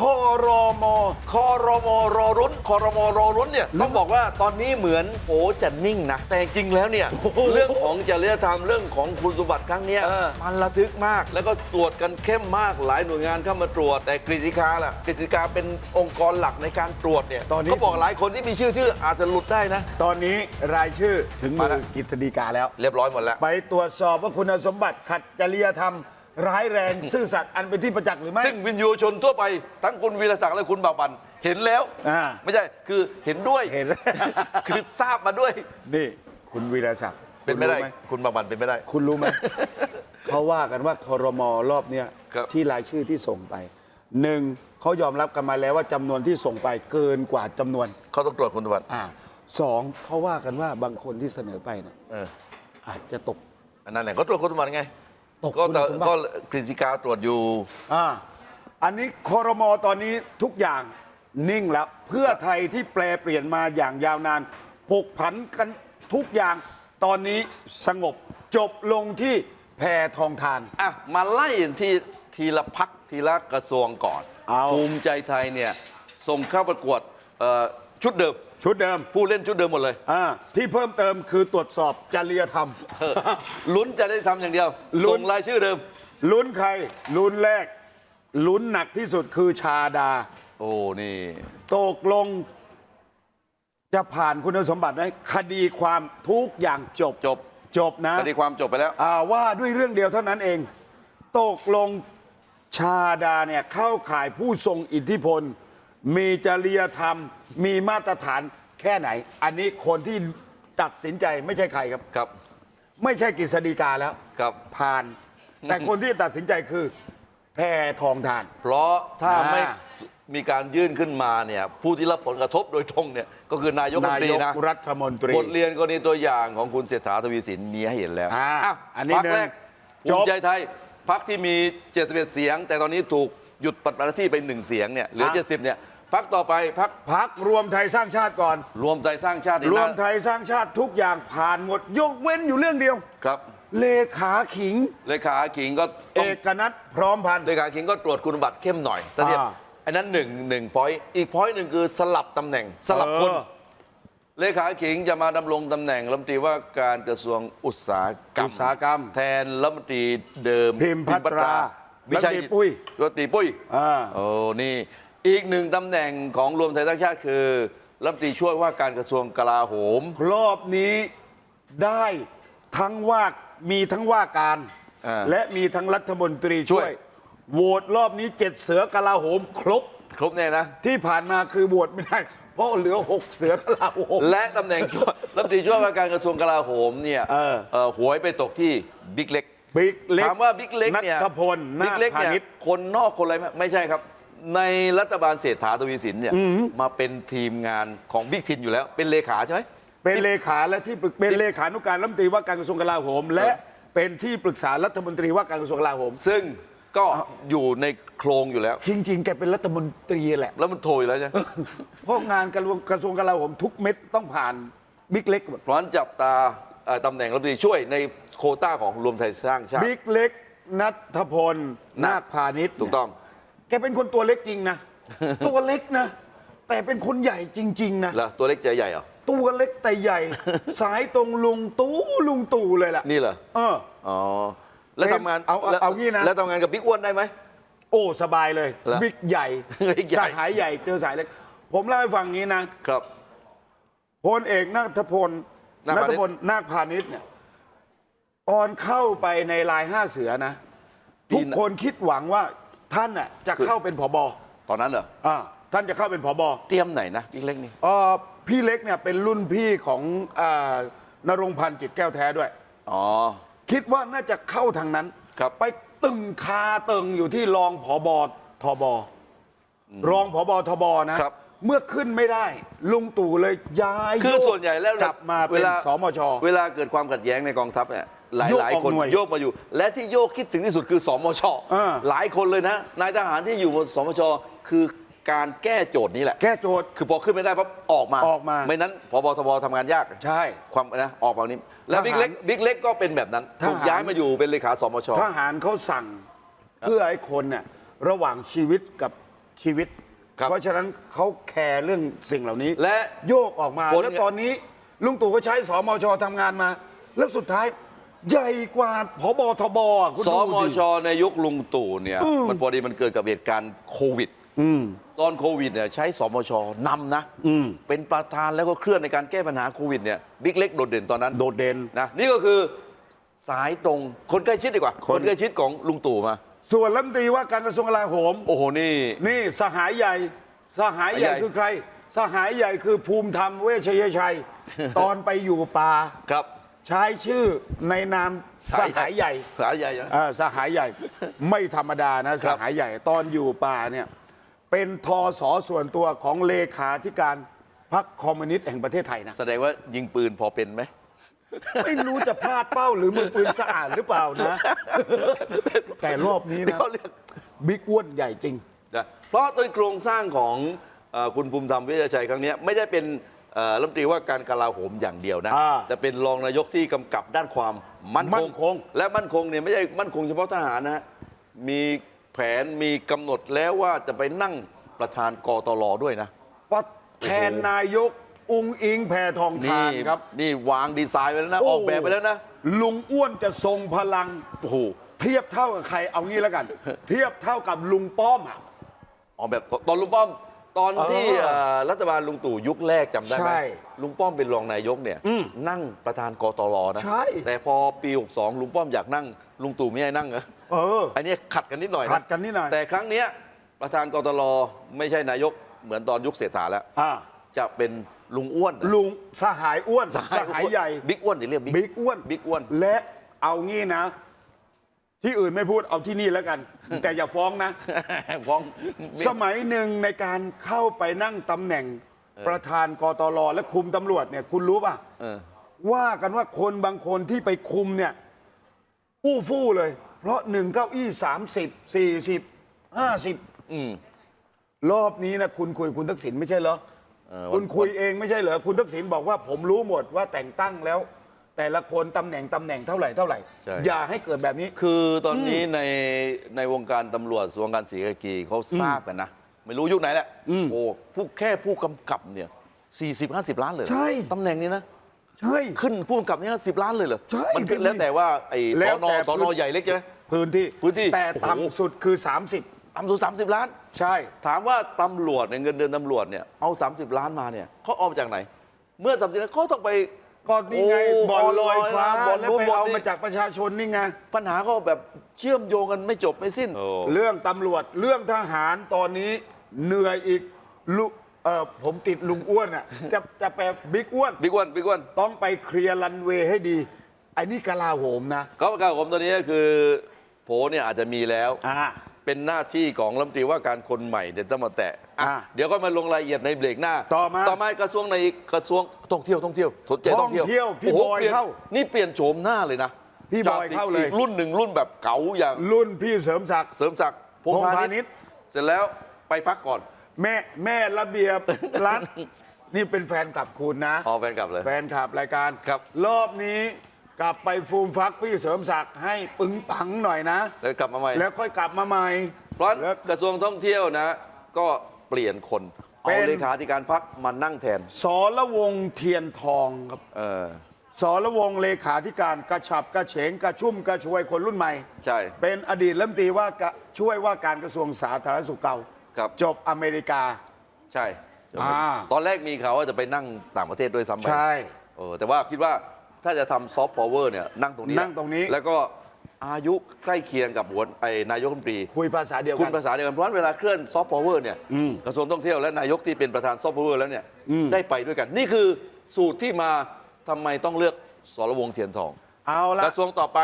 คอรมอคอรมอรอรุ้นคอรมอรอรุ้นเนี่ยต้องบอกว่าตอนนี้เหมือนโอ้จะนิ่งนะ แต่จริงแล้วเนี่ยเรื่องของจริยธรรมเรื่องของคุณสมบัติครั้งเนี้ยเออมันระทึกมาก แล้วก็ตรวจกันเข้มมากหลายหน่วยงานเข้ามาตรวจ แต่กฤษฎีกาล่ะกฤษฎีกาเป็นองค์กรหลักในการตรวจเนี่ยตอนนี้เขาบอกหลายคนที่มีชื่อชื่ออาจจะหลุดได้นะ ตอนนี้รายชื่อถึงมืมาอแล้วกฤษฎีกาแล้ว เรียบร้อยหมดแล้ว ไปตรวจสอบว่าคุณสมบัติขัดจริยธรรม ร้ายแรงซื่อสัตย์อันเป็นที่ประจักษ์หรือไม่ ซึ่งวินยูชนทั่วไปทั้งคุณวีรศักดิ์และคุณบ่าวปันเห็นแล้วอ่าไม่ใช่คือเห็นด้วยเห็น คือทราบมาด้วยนี่ คุณวีรศักดิ์เป็นไม่ได้ คุณรู้หคุณบ่าวปันเป็นไม่ได้ คุณรู้ไหม เขาว่ากันว่าคอรมอรอบเนี้ยครับ ที่รายชื่อที่ส่งไปหนึ่งเขายอมรับกันมาแล้วว่าจำนวนที่ส่งไปเกินกว่าจำนวนเขาต้องตรวจคุณสมบัติอ่าสองเขาว่ากันว่าบางคนที่เสนอไปเนี่ยเอออาจจะตกอันนั้นแหละเขาตรวจคุณสมบัติไง ตกก็คุณสมบัติก็กฤษฎีกาตรวจอยู่ อ่าอันนี้คอรมอตอนนี้ทุกอย่างนิ่งแล้ว เพื่อไทยที่แปลเปลี่ยนมาอย่างยาวนานผกผันกันทุกอย่างตอนนี้สงบจบลงที่แพทองทาน อะ มาไล่ที่ทีละพักทีละกระทรวงก่อน เอา ภูมิใจไทยเนี่ย ส่งเข้าประกวดเอ่อ ชุดเดิม ชุดเดิมผู้เล่นชุดเดิมหมดเลยอ่าที่เพิ่มเติมคือตรวจสอบจริยธรรม เออลุ้นจะได้ทำอย่างเดียวลุ้น ส่งรายชื่อเดิม ลุ้นใครลุ้นแรก ลุ้นหนักที่สุดคือชาดา โอ้นี่ ตกลง จะผ่านคุณสมบัติไหมคดีความทุกอย่างจบจบ จบนะ คดีความจบไปแล้ว อ่าว่าด้วยเรื่องเดียวเท่านั้นเอง ตกลงชาดาเนี่ยเข้าข่ายผู้ทรงอิทธิพล มีจริยธรรม มีมาตรฐานแค่ไหน อันนี้คนที่ตัดสินใจไม่ใช่ใครครับ ครับ ไม่ใช่กฤษฎีกาแล้วครับ ผ่าน แต่คนที่ตัดสินใจคือแพทองทาน เพราะถ้าอ่าไม่มีการยื่นขึ้นมาเนี่ยผู้ที่รับผลกระทบโดยตรงเนี่ยก็คือนายกรัฐมนานตรียกนะรัฐมนตรีบทเรียนกรณีตัวอย่างของคุณเศรษฐาทวีสินมีให้เห็นแล้วอ่าอะอันนี้พักหนึ่งแรกจภูบมิใจไทยพักที่มี 71 เสียง แต่ตอนนี้ถูกหยุดปฏิบัติหน้าที่ไปหนึ่งเสียงเนี่ยเหลือ 70เนี่ย พักต่อไปพักพักรวมไทยสร้างชาติก่อน รวมใจสร้างชาติรวมนะไทยสร้างชาติทุกอย่างผ่านหมด ยกเว้นอยู่เรื่องเดียว ครับเลขาขิง เลขาขิงก็เอต้องกนัทพร้อมพันธ์ เลขาขิงก็ตรวจคุณบัตรเข้มหน่อยแต่เทียบอ่า อันนั้นหนึ่งหนึ่งพอยต์อีกพอยต์หนึ่งคือสลับตำแหน่งสลับคน เออ เลขาขิงจะมาดำรงตำแหน่งรัฐมนตรีว่าการกระทรวงอุตสาหกรรมอุตสาหกรรมแทนรัฐมนตรีเดิมพิมพ์พัตราวิชัยรัฐมนตรีปุ้ย รัฐมนตรีปุ้ยอ่า โอ้นี่ อีกหนึ่งตำแหน่งของรวมไทยสร้างชาติคือรัฐมนตรีช่วยว่าการกระทรวงกลาโหม รอบนี้ได้ทั้งว่ามีทั้งว่าการ อ่าและมีทั้งรัฐมนตรีช่ช่ววยยโหวตรอบนี้เจ็ดเสือกลาโหมครบ ครบแน่นะ ที่ผ่านมาคือโหวตไม่ได้ เพราะเหลือหกเสือกลาโหม และตำแหน่งช่วยรัฐมนตรีช่วยว่าการกระทรวงกลาโหมเนี่ยเออ เอ่อหวยไปตกที่บิ๊กเล็ก บิ๊กเล็กถามว่าบิ๊กเล็กเนี่ยนัทพลนาบิ๊กคเล็กพาเนี่ยณิชย์คนนอกคนอะไรไหมไม่ใช่ครับ ในรัฐบาลเศรษฐาทวีสินเนี่ยมาเป็นทีมงานของบิ๊กทินอยู่แล้ว เป็นเลขาใช่ไหมเป็นเลขาและที่ปรึกเป็นเลขานุการรัฐมนตรีว่าการกระทรวงกลาโหม และเป็นที่ปรึกษารัฐมนตรีว่าการกระทรวงกลาโหม ซึ่งก็อยู่ในโครงอยู่แล้ว จริง ๆ แกเป็นรัฐมนตรีแหละ แล้วมันโทรอยู่แล้วใช่ไหมเพราะงานกระทรวงกระทรวงกลาโหมทุกเม็ดต้องผ่านบิ๊กเล็กหมดเพราะฉะนั้นจับตาเอ่อตำแหน่งรัฐมนตรีช่วยในโควต้าของรวมไทยสร้างชาติบิ๊กเล็กนัทพลนานาคคพาณิชย์ถูกต้อง แกเป็นคนตัวเล็กจริงนะ ตัวเล็กนะ แต่เป็นคนใหญ่จริง ๆ นะแล้วตัวเล็กใจใหญ่เหรอ ตัวเล็กแต่ใหญ่ สายตรงลุงตู้ลุงตู่เลยล่ะนี่เหรอ เออ อ๋อ แล้วทำงานเอาเอาแล้วเอางี้นะ แล้วทำงานกับบิ๊กอ้วนได้ไหม โอ้สบายเลย เหรอบิ๊กใหญ่บิ๊กใหญ่สหายใหญ่เจอสายเล็ก ผมเล่าให้ฟังงี้นะ ครับ พลเอกนัทพลนาคนัพาณิชย์ทพลนาคพาณิชย์เนี่ยตอนเข้าไปในลายห้าเสือนะพี่ทุกคนคิดหวังว่า ท่านน่ะจะเข้าเป็นผบตอนนั้นเหรออ่าท่านจะเข้าเป็นผบเตรียมไหนนะบิ๊กเล็กนี่เออพี่เล็กเนี่ยเป็นรุ่นพี่ของอานรงค์พันธ์จิตแก้วแท้ด้วย อ๋อ คิดว่าน่าจะเข้าทางนั้นครับ ไปตึงคาตึงอยู่ที่รองผบทบรองผบทบนะครับ เมื่อขึ้นไม่ได้ ลุงตู่เลยย้ายคือโยกส่วนใหญ่แล้วกลับมาเป็นสมช เวลาเกิดความขัดแย้งในกองทัพเนี่ย หลายโยกหลายออกคนหน่วยโยกมาอยู่ และที่โยกคิดถึงที่สุดคือสมชอ่า หลายคนเลยนะนายทหารที่อยู่บนสมชคือการแก้โจทย์นี้แหละ แก้โจทย์ คือพอขึ้นไม่ได้ปั๊บออกมาออกมา ไม่นั้นพบทบทำงานยาก ใช่ ความนะออกมานี้ แล้วทหารบิ๊กเล็กบิ๊กเล็กก็เป็นแบบนั้นทหาร ถูกย้ายมาอยู่เป็นเลขาสมช ทหารเขาสั่งเพื่อให้คนเนี่ยระหว่างชีวิตกับชีวิต ครับเพราะฉะนั้นเขาแคร์เรื่องสิ่งเหล่านี้และโยกออกมาผล แล้วตอนนี้ลุงตู่ก็ใช้สมชทำงานมา แล้วสุดท้าย ใหญ่กว่าพบทบอะคุณสดูมดิ ชในยุคลุงตู่เนี่ยอืม มันพอดีมันเกิดกับเหตุการณ์โควิด อืม ตอนโควิดเนี่ยใช้สมชนำนะ อืม เป็นประธานแล้วก็เคลื่อนในการแก้ปัญหาโควิดเนี่ยบิ๊กเล็กโดดเด่นตอนนั้นโดดเด่น นะนี่ก็คือสายตรงคนใกล้ชิดดีกว่าคคนนใกล้ชิดของลุงตู่มา ส่วนรัฐมนตรีว่าการกระทรวงกลาโหม โอ้โหนี่ นี่สหายใหญ่ สหายใหญ่ใหญ่คือใคร สหายใหญ่คือภูมิธรรมเวชยชัย ตอนไปอยู่ป่า ครับ ใช้ชื่อในนามสหายใหญ่สายใหญ่นะเออสหายใหญ่ ไม่ธรรมดานะสหายใหญ่ ตอนอยู่ป่าเนี่ยเป็นทอสอส่วนตัวของเลขาธิการพรรคคอมมิวนิสต์แห่งประเทศไทยนะแสดงว่ายิงปืนพอเป็นไหมไม่รู้จะพลาดเป้าหรือมือปืนสะอาดหรือเปล่านะ แต่รอบนี้นะเขาเรียกบิ๊กอ้วนใหญ่จริงนะเพราะโดยโครงสร้างของเอ่อคุณภูมิธรรมเวชชัยครั้งเนี้ยไม่ได้เป็นเอ่อ รัฐมนตรีว่าการกลาโหมอย่างเดียวนะอ่าแต่เป็นรองนายกที่กำกับด้านความมั่นมั่นคง และมั่นคงเนี่ยไม่ใช่มั่นคงเฉพาะทหารนะฮะมีแผนมีกำหนดแล้วว่าจะไปนั่งประธานกตลด้วยนะว่าแทนนายกอุงอิงแพทองทานี่นครับนี่วางดีไซน์ไปแล้วนะโอ้ออกแบบไปแล้วนะลุงอ้วนจะทรงพลัง โอ้โหเทียบเท่ากับใครเอางี้แล้วกัน เทียบเท่ากับลุงป้อมอะ ออกแบบตอนลุงป้อม ตอนที่เออเอ่อรัฐบาลลุงตู่ยุคแรกจำได้ไหใช่มลุงป้อมเป็นรองนายกเนี่ย อืมนั่งประธานกตลนะใช่ แต่พอปี62ลุงป้อมอยากนั่งลุงตู่ไม่ให้นั่งเหรอเออ อันนี้ขัดกันนิดหน่อยะขัดกันนิดหน่อย แต่ครั้งเนี้ยประธานกตลไม่ใช่นายกเหมือนตอนยุคเศรษฐาแล้ว อ่าจะเป็นลุงอ้วนลุงสหายอ้วน สหายใหญ่ บิ๊กอ้วนที่เรียกบิ๊บิ๊กอ้วน บิ๊กอ้วน และเอางี้นะ ที่อื่นไม่พูดเอาที่นี่แล้วกัน แต่อย่าฟ้องนะ ฟ้องสมัยหนึ่งในการเข้าไปนั่งตำแหน่งประธานกตลและคุมตำรวจเนี่ยคุณรู้ป่ะเออว่ากันว่าคนบางคนที่ไปคุมเนี่ยอู้ฟู่เลย เพราะหนึ่งเก้าอี้สามสิบสี่สิบห้าสิบอืมรอบนี้นะคุณคุยคุณทักษิณไม่ใช่เหรอเออวันคุณคุยเองไม่ใช่เหรอคุณทักษิณบอกว่าผมรู้หมดว่าแต่งตั้งแล้ว แต่ละคนตำแหน่งตำแหน่งเท่าไหร่เท่าไหร่ ใช่ อย่าให้เกิดแบบนี้ คือตอนนี้ในในวงการตำรวจวงการศรีกากีเขาทราบกันนะ ไม่รู้ยุคไหนแหละอืมโอ้ผู้แค่ผู้กำกับเนี่ย 40 50 ล้านเลยเหรอใช่ ตำแหน่งนี้นะ ใช่ ขึ้นผู้กำกับนี่สิบล้านเลยเหรอใช่มันขึ้นพี่แล้วแต่ว่าไอ้แล้สวอนอแต่สอนอใหญ่เล็กใช่ไหม พื้นที่พื้นที่แต่โอ้โห ต่ำสุดคือ 30 ต่ำสุดสามสิบล้าน ใช่ ถามว่าตำรวจเนี่ยเงินเดือนตำรวจเนี่ยเอา 30 ล้านมาเนี่ยเขาเอามาจากไหน เมื่อสามสิบล้านเขาต้องไป ก็นี่ไงโอ้บ่อนลอยฟ้าบ่อนแล้วนู้นไปบ่อนเอานี้มาจากประชาชนนี่ไง ปัญหาก็แบบเชื่อมโยงกันไม่จบไม่สิ้นเรื่องตำรวจเรื่องทหารตอนนี้เหนื่อยอีกลุเออผมติดลุงอ้วนอะ จะจะไปบิ๊กอ้วน บิ๊กวันบิ๊กวันต้องไปเคลียร์รันเวย์ให้ดีไอ้นี่กลาโหมนะเขาประกาศผมตัวนี้ก็คือโผเนี่ยอาจจะมีแล้ว อ่า เป็นหน้าที่ของรัฐมนตรีว่าการคนใหม่เดี๋ยวต้องมาแตะ อะอ่าเดี๋ยวก็มาลงรายละเอียดในเบรกหน้า ต่อมาต่อมากระทรวงในกระทรวงท่องเที่ยวท่องเที่ยวสนใจท่องเที่ยวท่องเที่ยวพี่โโหบอยปลี่นเข้านี่เปลี่ยนโฉมหน้าเลยนะพี่บอยจกเข้าเลย อีกรุ่นหนึ่งรุ่นแบบเก๋าอย่างรุ่นพี่เสริมศักดิ์ เสริมศักดิ์พงพงษ์ษ์พาพาณิณิชชย์ ย์เสร็จแล้วไปพักก่อน แม่แม่ระเบียบ รัฐนี่เป็นแฟนคลับคุณนะ อ๋อแฟนกลับเลย แฟนคลับรายการครับรอบนี้กลับไปฟูมฟักพี่เสริมศักดิ์ให้ปึงปังหน่อยนะ แล้วกลับมาใหม่ แล้วค่อยกลับมาใหม่เพราะฉะแล้นั้วนกระทรวงท่องเที่ยวนะ ก็ เปลี่ยนคนเป็เอานเลขาธิการพักมานั่งแทนสรวงศ์เทียนทองครับเออสรวงศ์เลขาธิการกระฉับกระเฉงกระชุ่มกระชวยคนรุ่นใหม่ ใช่ เป็นอดีตรัฐมนตรีว่าการช่วยว่าการกระทรวงสาธารณสุขเก่าครับ จบอเมริกา ใช่อ่า ตอนแรกมีข่าวว่าจะไปนั่งต่างประเทศด้วยซ้ำไปใช่ เออแต่ว่าคิดว่าถ้าจะทำซอฟต์พาวเวอร์เนี่ยนั่งตรงนี้นั่งตรงนี้ แล้วก็ อายุใกล้เคียงกับหัวไอ้นายกรัฐมนตรี คุยภาษาเดียวคุกัณน ภาษาเดียวกันเพราะฉะนั้นเวลาเคลื่อนซอฟต์พาวเวอร์เนี่ยอืมกระทรวงท่องเที่ยวและนายกที่เป็นประธานซอฟต์พาวเวอร์แล้วเนี่ยอืม ได้ไปด้วยกัน นี่คือสูตรที่มาทำไมต้องเลือกสรวงศ์เทียนทอง เอากละระทรวงต่อไป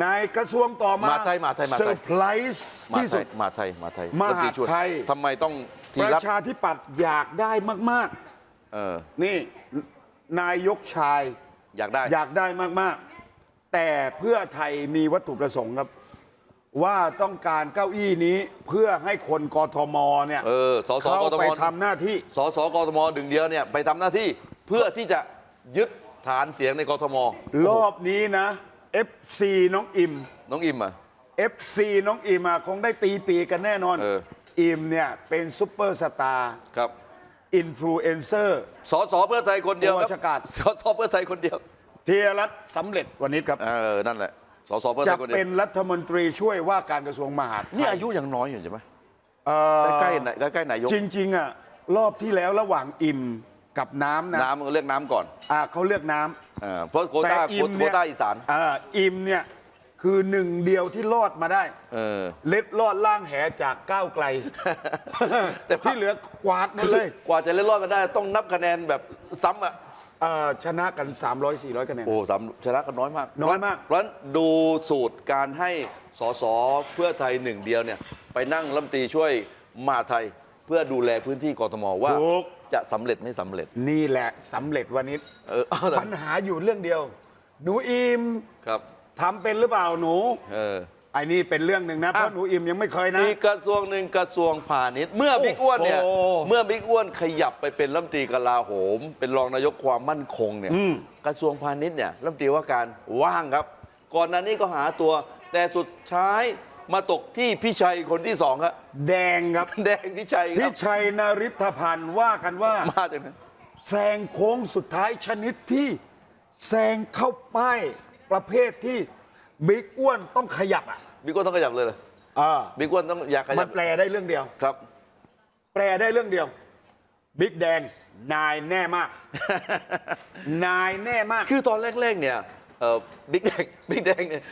ในกระทรวงต่อมามาไทยมาไทยมาไทย เซอร์ไพรส์มาที่ไทสุยด มาไทยมาไทยมหารัฐมนตรีช่วยไทยทำไมต้องทีปรัระฐชาธิปัตย์อยากได้มาก เออๆ นี่นายกชายอยากได้ อยากได้มากๆ แต่เพื่อไทยมีวัตถุประสงค์ครับ ว่าต้องการเก้าอี้นี้เพื่อให้คนกทมเนี่ยเออสสเข้ากทม ไปทำหน้าที่ สสกทมดึงเดียวเนี่ยไปทำหน้าที่เพื่อที่จะยึดฐานเสียงในกทมรอบนี้นะ FC น้องอิม น้องอิมอะ FC น้องอิมอะคงได้ตีปีกันแน่นอนเอออิมเนี่ยเป็นซุปเปอร์สตาร์ครับอินฟลูเอนเซอร์ สสเพื่อไทยคนเดียวคตัวรับราชการ สสเพื่อไทยคนเดียว เทียรัตน์สำเร็จวันนี้ครับ เออ นั่นแหละ สสเพื่อไทจะยคนเดียเป็วนรัฐมนตรีช่วยว่าการกระทรวงมหาดไทยนี่อายุยังน้อยอยู่ใช่ไหมเอ่อใกล้ๆไหนใกล้ๆนายกจริง ๆอะรอบที่แล้วระหว่างอิมกับน้ำนะน้ำมันก็เรียกน้ำก่อนอ่าเขาเลือกน้ำเออเพราะโควต้าแต่อิมโควเนี่ยต้าอีสานอ่าอิมเนี่ยคือหนึ่งเดียวที่รอดมาได้ เออ เล็ดลอดล่างแหจากก้าวไกล แต่ ที่เหลือกวาดหมดเลย กว่าจะเล่นรอดกันได้ต้องนับคะแนนแบบซ้ำอะ เอ่อชนะกัน 300 400คะแนน โอ้สามชนะกันน้อยมากน้อยมาก เพราะฉะนั้นดูสูตรการให้สสเพื่อไทยหนึ่งเดียวเนี่ยไปนั่งรัฐมนตรีช่วยมหาดไทยเพื่อดูแลพื้นที่กทมว่า ถูก จะสำเร็จไม่สำเร็จ นี่แหละสำเร็จวันนี้เออเอาแต่ปัญหาอยู่เรื่องเดียว หนูอิมครับทำเป็นหรือเปล่าหนู เออ ไอ้นี่เป็นเรื่องหนึ่งนะ เพราะอะหนูอิมยังไม่เคยนะอีกกระทรวงหนึ่งกระทรวงพาณิชย์ เมื่อบิ๊กอ้วนเนี่ย โอ้โหเมื่อบิ๊กอ้วนขยับไปเป็นรัฐมนตรีกลาโหม เป็นรองนายกความมั่นคงเนี่ย อืม กระทรวงพาณิชย์เนี่ยรัฐมนตรีว่าการว่างครับ ก่อนหน้านี้ก็หาตัว แต่สุดท้ายมาตกที่พี่ชัยคนที่สองครับ แดงครับแดงพี่ชัยคพี่รับ ชัยนริธพันธ์ว่ากันว่า มาจากนั้นแซงโค้งสุดท้ายชนิดที่แซงเข้าป้ายประเภทที่บิ๊กอ้วนต้องขยับอะ บิ๊กอ้วนต้องขยับเลยเหรออ่าบิ๊กอ้วนต้องอยากขมัยันบแปลได้เรื่องเดียว ครับ แปลได้เรื่องเดียว บิ๊กแดง นายแน่มาก นายแน่มาก คือตอนแรกๆเนี่ยเอ่อบิ๊กแดงบิ๊กแดงเนี่ย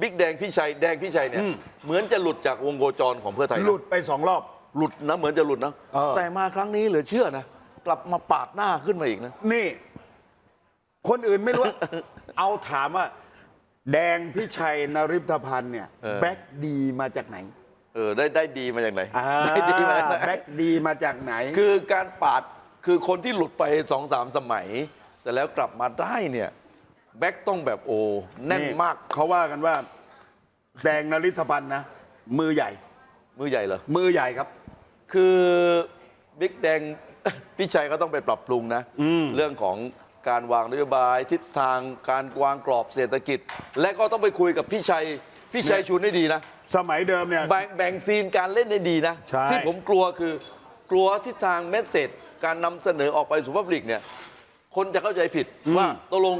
บิ๊กแดงพี่ชัยแดงพี่ชัยเนี่ยอืม เหมือนจะหลุดจากวงโคจรของเพื่อไทยนะหลุดไปสองรอบ หลุดนะเหมือนจะหลุดนะเออ แต่มาครั้งนี้เหลือเชื่อนะกลับมาปาดหน้าขึ้นมาอีกนะ นี่ คนอื่นไม่รู้ เอาถามว่า แดงพิชัยนริธพันธ์เนี่ยเออ แบ็กดีมาจากไหนเออได้ได้ดีมาจากไหนอ่าได้ดีมาจากไหน แบ็กดีมาจากไหน คือการปาดคือคนที่หลุดไปสองสามสมัยแต่แล้วกลับมาได้เนี่ยแบ็คต้องแบบโอ้แน่นมากเขาว่ากันว่า แดงนริธพันธ์นะ มือใหญ่ มือใหญ่เหรอ มือใหญ่ครับ คือบิ๊กแดง พี่ชัยก็ต้องไปปรับปรุงนะ อืม เรื่องของ การวางนโยบายทิศทางการวางกรอบเศรษฐกิจ และก็ต้องไปคุยกับพี่ชัยพี่ชัยชุนให้ดีนะ สมัยเดิมเนี่ย แบ่งแบ่งซีนการเล่นให้ดีนะ ใช่ ที่ผมกลัวคือกลัวทิศทางเมสเซจการนำเสนอออกไปสู่พับลิกเนี่ย คนจะเข้าใจผิดว่าตกลง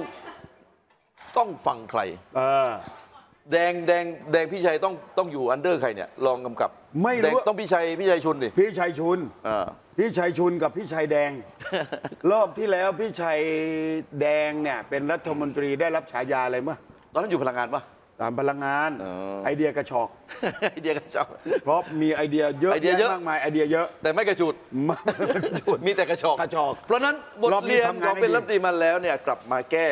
ต้องฟังใคร เออ แดงแดงแดงพี่ชัยต้องต้องอยู่อันเดอร์ใครเนี่ยรองกำกับไม่รู้ แดงต้องพี่ชัยพี่ชัยชุนดิพี่ชัยชุน อ่า พี่ชัยชุนกับพี่ชัยแดง รอบที่แล้วพี่ชัยแดงเนี่ยเป็นรัฐมนตรีได้รับฉายาอะไรมั้ยตอนนั้นอยู่พลังงานปะ ตามพลังงานอ๋อ ไอเดียกระชอก ไอเดียกระชอก เพราะมีไอเดียเยอะไอเดียเยอะแยะมากมายไอเดียเยอะแต่ไม่กระจุด มากจุด มีแต่กระชอก กระชอกเพราะฉะนั้นบทรอบนี้เรียนทำขงานองให้เป็นดีรัฐมนตรีมาแล้วเนี่ยกลับมาแก้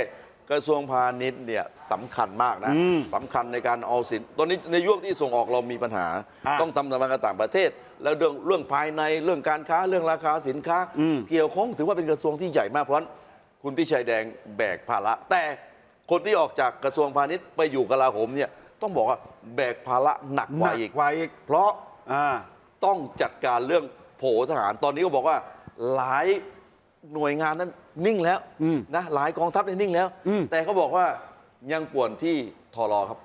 กระทรวงพาณิชย์เนี่ยสำคัญมากนะอืมสำคัญในการเอาสินตอนนี้ในยุคที่ส่งออกเรามีปัญหา อะ ต้องทำสัมพันธ์กับต่างประเทศ แล้วเรื่องเรื่องภายในเรื่องการค้าเรื่องราคาสินค้า อืม เกี่ยวข้องถือว่าเป็นกระทรวงที่ใหญ่มากเพราะฉะนั้นคุณพิชัยแดงแบกภาระ แต่คนที่ออกจากกระทรวงพาณิชย์ไปอยู่กลาโหมเนี่ยต้องบอกว่าแบกภาระหนักกหนัว่ากอีก กว่าอีกเพราะ อ่า ต้องจัดการเรื่องโผทหารตอนนี้ก็บอกว่าหลายหน่วยงานนั้นนิ่งแล้วอืมนะหลายกองทัพเนี่ยนิ่งแล้ว อืม แต่เขาบอกว่ายังป่วนที่ทอรอครับ